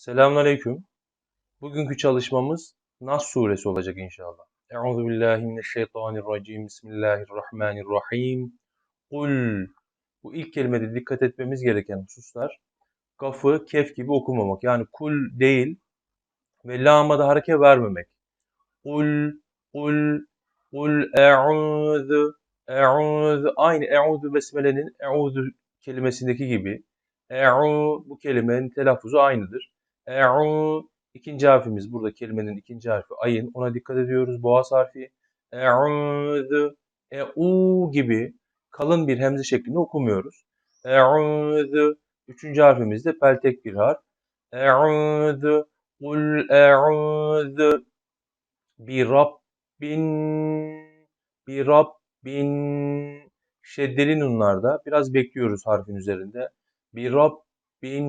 Selamünaleyküm. Bugünkü çalışmamız Nas suresi olacak inşallah. Euzu billahi mineşşeytanirracim. Bismillahirrahmanirrahim. Kul. Bu ilk kelimede dikkat etmemiz gereken hususlar kafı kef gibi okumamak. Yani kul değil ve lama da hareke vermemek. Kul, kul, kul e'udhu, e'udhu. Aynı e'udhu besmelenin e'udhu kelimesindeki gibi. E'u bu kelimenin telaffuzu aynıdır. E'u ikinci harfimiz burada kelimenin ikinci harfi ayın. Ona dikkat ediyoruz. Boğaz harfi. E'udhu, e'u gibi kalın bir hemze şeklinde okumuyoruz. E'udhu üçüncü harfimiz de peltek bir harf. E'udhu, kul e'udhu bi rabbin, bi rabbin şeddeli nunlarda biraz bekliyoruz harfin üzerinde. Bi rabbin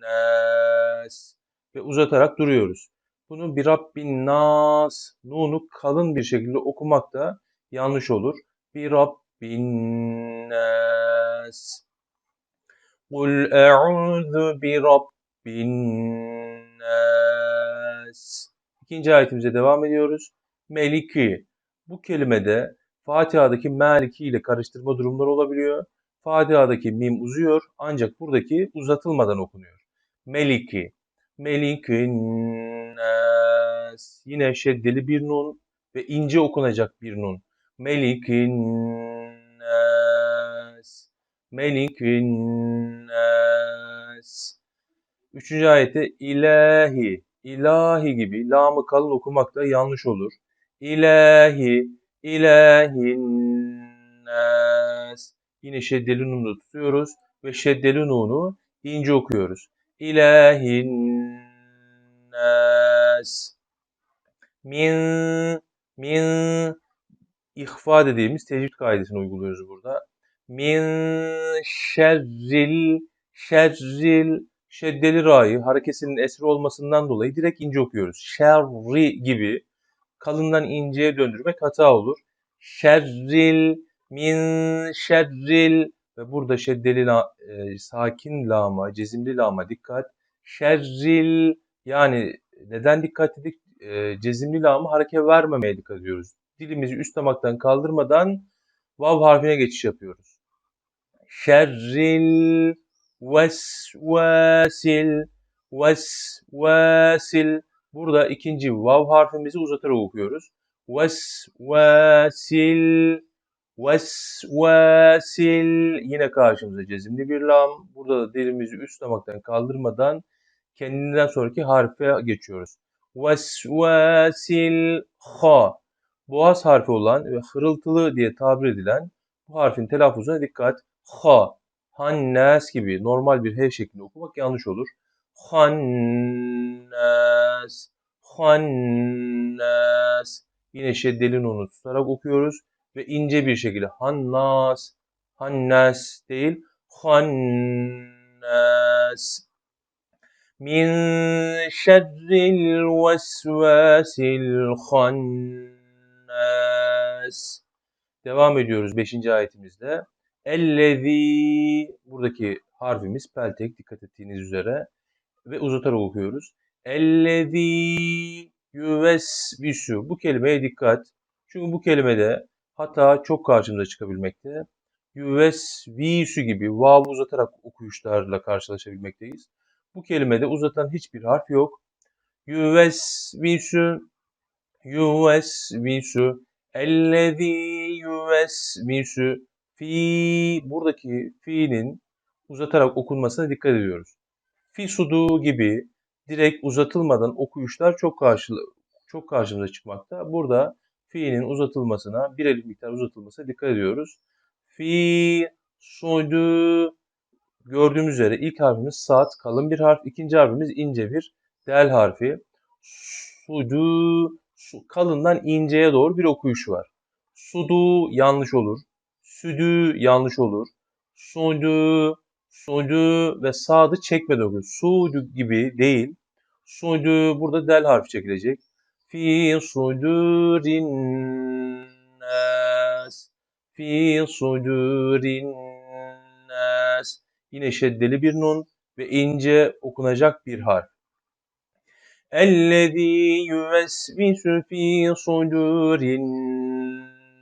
nas ve uzatarak duruyoruz. Bunu bir Rabbin nas nunu kalın bir şekilde okumak da yanlış olur. Bir Rabbin nas Kul e'udhu bi Rabbin nas İkinci ayetimize devam ediyoruz. Meliki. Bu kelimede Fatiha'daki Maliki ile karıştırma durumları olabiliyor. Fatiha'daki mim uzuyor ancak buradaki uzatılmadan okunuyor. Meliki. Melikin nas. Yine şeddeli bir nun ve ince okunacak bir nun. Melikin nas. Melikin nas. Üçüncü ayette ilahi. İlahi gibi lamı kalın okumak da yanlış olur. İlahi, ilahin nas. Yine şeddeli nunu tutuyoruz ve şeddeli nunu ince okuyoruz. İlahin nas. Min, min ihfa dediğimiz tecvid kaidesini uyguluyoruz burada. Min şerril, şerril, şeddeli ra'yı harekesinin esri olmasından dolayı direkt ince okuyoruz. Şerri gibi kalından inceye döndürmek hata olur. Şerril, min şerril ve burada şeddeli la, e, sakin lama, cezimli lama dikkat. Şerril yani neden dikkat dedik? E, cezimli lama hareket vermemeye dikkat ediyoruz. Dilimizi üst damaktan kaldırmadan vav harfine geçiş yapıyoruz. Şerril vesvasil vesvasil Burada ikinci vav harfimizi uzatarak okuyoruz. Vesvasil Vesvasil yine karşımıza cezimli bir lam. Burada da dilimizi üst damaktan kaldırmadan kendinden sonraki harfe geçiyoruz. Vesvasil ha. Boğaz harfi olan ve hırıltılı diye tabir edilen bu harfin telaffuzuna dikkat. Ha, hannas gibi normal bir H şeklinde okumak yanlış olur. Hannas, hannas. Yine şeddeli nunu tutarak okuyoruz ve ince bir şekilde hannas, hannas değil, hannas. Min şerril vesvasil hannas. Devam ediyoruz 5. ayetimizde. Ellezî buradaki harfimiz peltek dikkat ettiğiniz üzere ve uzatarak okuyoruz. Ellezî yüvesvisu bu kelimeye dikkat. Çünkü bu kelimede hata çok karşımıza çıkabilmekte. Yüvesvisu gibi vav uzatarak okuyuşlarla karşılaşabilmekteyiz. Bu kelimede uzatan hiçbir harf yok. Yüvesvisu yüvesvisu ellezî yüvesvisu fi buradaki fiilin uzatarak okunmasına dikkat ediyoruz. Fi sudu gibi direkt uzatılmadan okuyuşlar çok karşı çok karşımıza çıkmakta. Burada fiilin uzatılmasına, bir elif miktar uzatılmasına dikkat ediyoruz. Fi, sudu gördüğümüz üzere ilk harfimiz saat kalın bir harf, ikinci harfimiz ince bir del harfi. Sudu su, kalından inceye doğru bir okuyuş var. Sudu yanlış olur. Südü yanlış olur. Sudu, sudu ve sadı çekmeden okuyor. Sudu gibi değil. Sudu burada del harfi çekilecek fi sudurin nas fi sudurin nas yine şeddeli bir nun ve ince okunacak bir harf. اَلَّذ۪ي يُوَسْوِسُ ف۪ي صُدُورِ النَّاسِ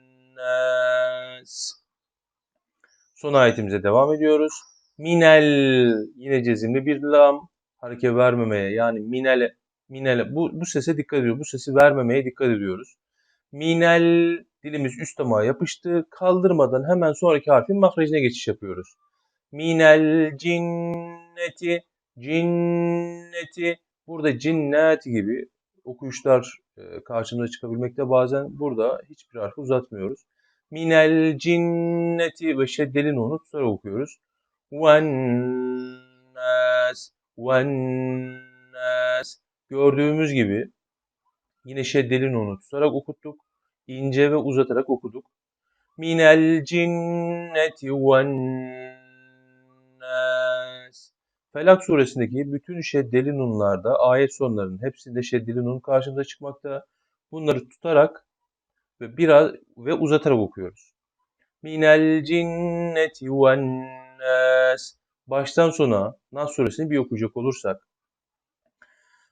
Son ayetimize devam ediyoruz. Minel yine cezimli bir lam hareket vermemeye yani minel minel bu, bu sese dikkat ediyoruz. Bu sesi vermemeye dikkat ediyoruz. Minel dilimiz üst damağa yapıştı. Kaldırmadan hemen sonraki harfin mahrajına geçiş yapıyoruz. Minel cinneti cinneti burada cinneti gibi okuyuşlar e, karşımıza çıkabilmekte bazen burada hiçbir harfi uzatmıyoruz. Minel cinneti ve şeddeli nunu tutarak okuyoruz. Vennas vennas gördüğümüz gibi yine şeddeli nunu tutarak okuttuk. İnce ve uzatarak okuduk. Minel cinneti vennas Felak suresindeki bütün şeddeli nunlarda ayet sonlarının hepsinde şeddeli nun karşımıza çıkmakta. Bunları tutarak ve biraz ve uzatarak okuyoruz. Minel cinneti Baştan sona Nas suresini bir okuyacak olursak.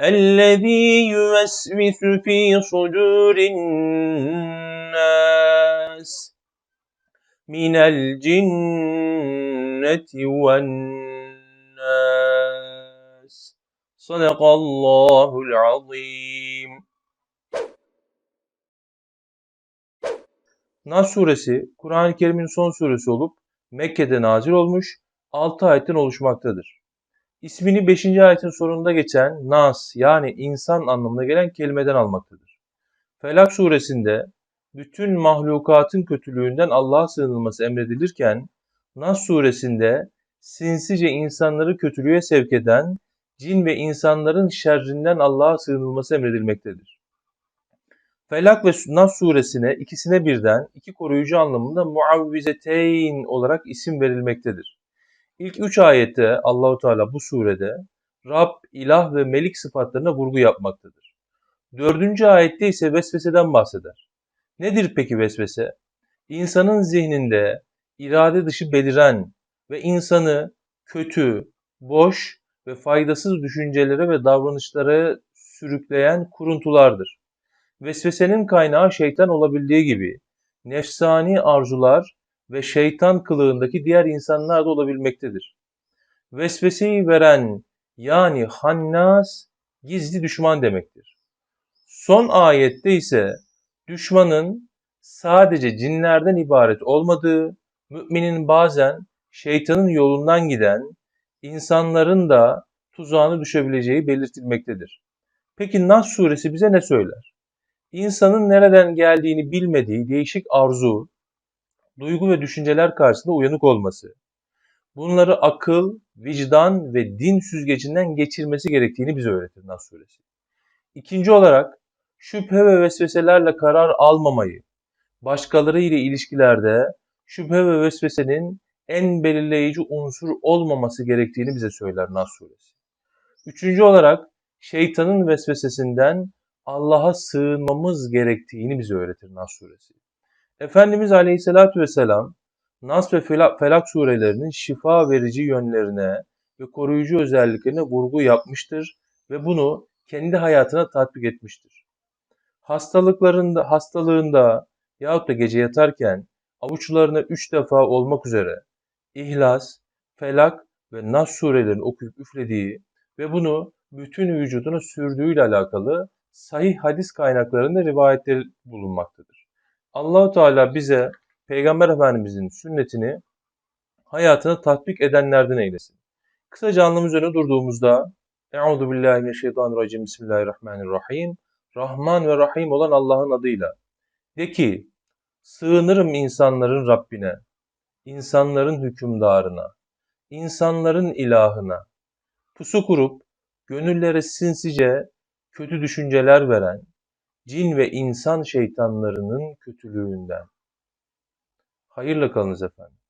الذي يوسوس في صدور الناس من الجنة والناس صدق الله العظيم Nas suresi Kur'an-ı Kerim'in son suresi olup Mekke'de nazil olmuş 6 ayetten oluşmaktadır. İsmini 5. ayetin sonunda geçen nas yani insan anlamına gelen kelimeden almaktadır. Felak suresinde bütün mahlukatın kötülüğünden Allah'a sığınılması emredilirken Nas suresinde sinsice insanları kötülüğe sevk eden cin ve insanların şerrinden Allah'a sığınılması emredilmektedir. Felak ve Nas suresine ikisine birden iki koruyucu anlamında muavvizeteyn olarak isim verilmektedir. İlk üç ayette Allahu Teala bu surede Rab, ilah ve melik sıfatlarına vurgu yapmaktadır. Dördüncü ayette ise vesveseden bahseder. Nedir peki vesvese? İnsanın zihninde irade dışı beliren ve insanı kötü, boş ve faydasız düşüncelere ve davranışlara sürükleyen kuruntulardır. Vesvesenin kaynağı şeytan olabildiği gibi nefsani arzular ve şeytan kılığındaki diğer insanlar da olabilmektedir. Vesveseyi veren yani hannas gizli düşman demektir. Son ayette ise düşmanın sadece cinlerden ibaret olmadığı, müminin bazen şeytanın yolundan giden insanların da tuzağına düşebileceği belirtilmektedir. Peki Nas suresi bize ne söyler? İnsanın nereden geldiğini bilmediği değişik arzu, duygu ve düşünceler karşısında uyanık olması, bunları akıl, vicdan ve din süzgecinden geçirmesi gerektiğini bize öğretir Nas suresi. İkinci olarak şüphe ve vesveselerle karar almamayı, başkaları ile ilişkilerde şüphe ve vesvesenin en belirleyici unsur olmaması gerektiğini bize söyler Nas suresi. Üçüncü olarak şeytanın vesvesesinden Allah'a sığınmamız gerektiğini bize öğretir Nas suresi. Efendimiz Aleyhisselatü Vesselam Nas ve Felak surelerinin şifa verici yönlerine ve koruyucu özelliklerine vurgu yapmıştır ve bunu kendi hayatına tatbik etmiştir. Hastalıklarında, hastalığında yahut da gece yatarken avuçlarına üç defa olmak üzere İhlas, Felak ve Nas surelerini okuyup üflediği ve bunu bütün vücuduna sürdüğüyle alakalı sahih hadis kaynaklarında rivayetler bulunmaktadır. Allahu Teala bize Peygamber Efendimizin sünnetini hayatına tatbik edenlerden eylesin. Kısaca anlam üzerine durduğumuzda Euzu billahi mineşşeytanirracim. Bismillahirrahmanirrahim. Rahman ve Rahim olan Allah'ın adıyla. De ki, sığınırım insanların Rabbine, insanların hükümdarına, insanların ilahına, pusu kurup gönüllere sinsice kötü düşünceler veren cin ve insan şeytanlarının kötülüğünden. Hayırla kalınız efendim.